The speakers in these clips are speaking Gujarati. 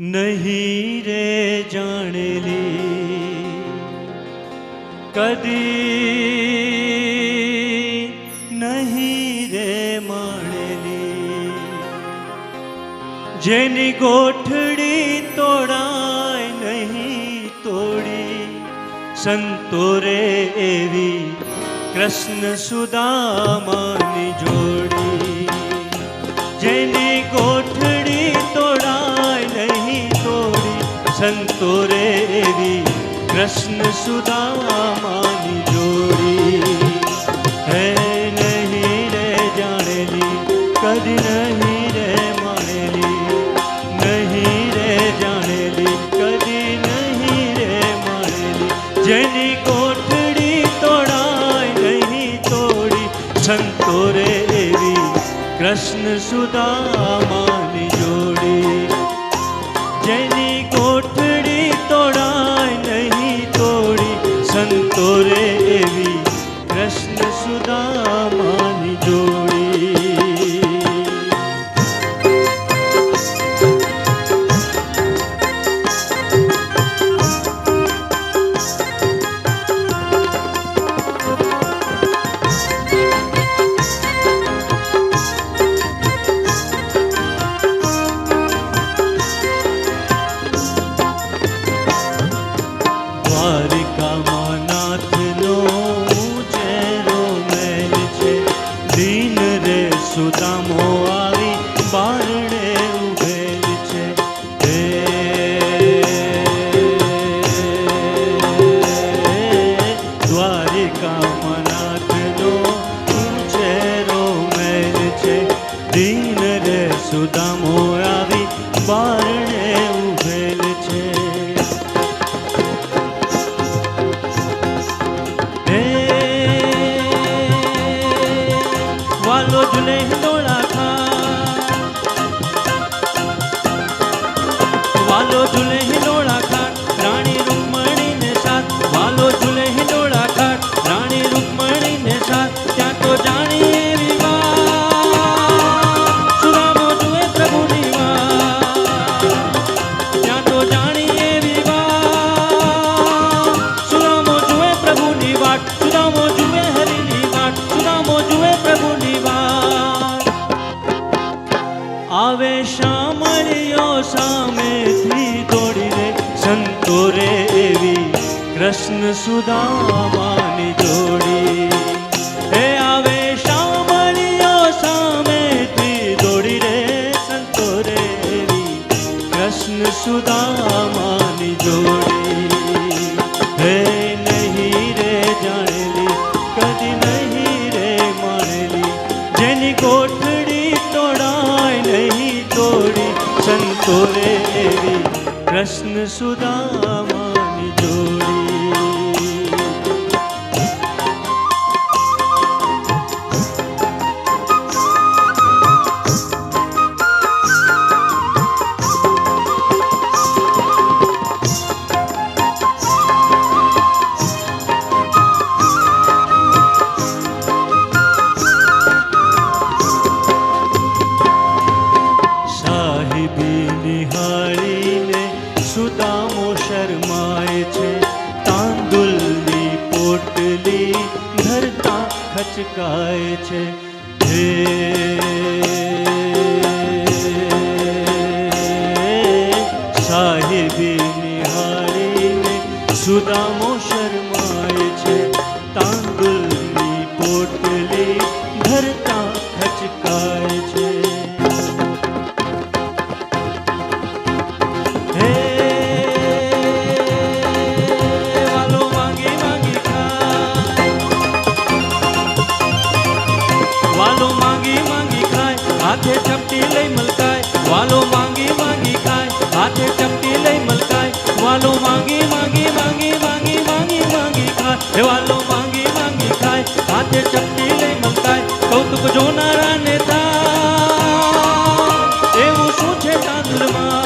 નહીં રે જાણેલી. કદી નહીં રે માણેલી. જેની ગોઠડી તોડાય નહીં તોડી, સંતો રે એવી કૃષ્ણ સુદામાની જોડી. કૃષ્ણ સુદામાની જોડી હે નહીં રે જાણેલી કદી નહીં રે માણેલી નહીં રે જાણેલી કદી નહીં રે માણેલી જેની કોઠડી તોડાય નહીં તોડી સંતો રે એવી સુદામો આવી બારણે ઉભેલ છે. હે વાલો જુલે હિંડોળા ખા વાલો ઝૂલે સામેથી દોડીને સંતો રે એવી કૃષ્ણ સુદામાની જોડી. હે આવે શામળીઓ સામેથી દોડી રે સંતો રે એવી કૃષ્ણ સુદામાની જોડી. હે નહીં રે જાણેલી, કદી નહીં રે માણેલી, જેની કોઠડી તોડાય નહીં તોડી સંતો રે એવી કૃષ્ણ સુદામાની જોડી નિહાળીને સુદામો શરમાય છે તાંદુલની પોટલી ધરતા ખચકાય છે હે સાહિબી નિહાળીને સુદામો શરમાય છે તાંદુલની પોટલી ધરતા જન્મા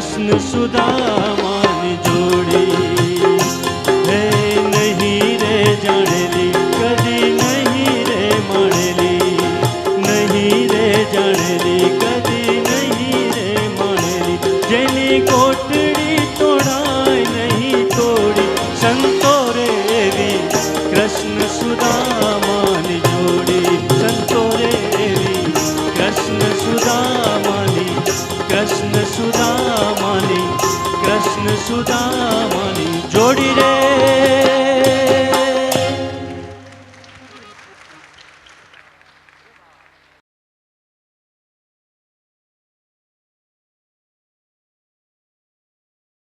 કૃષ્ણ સુદામાની જોડી. કૃષ્ણ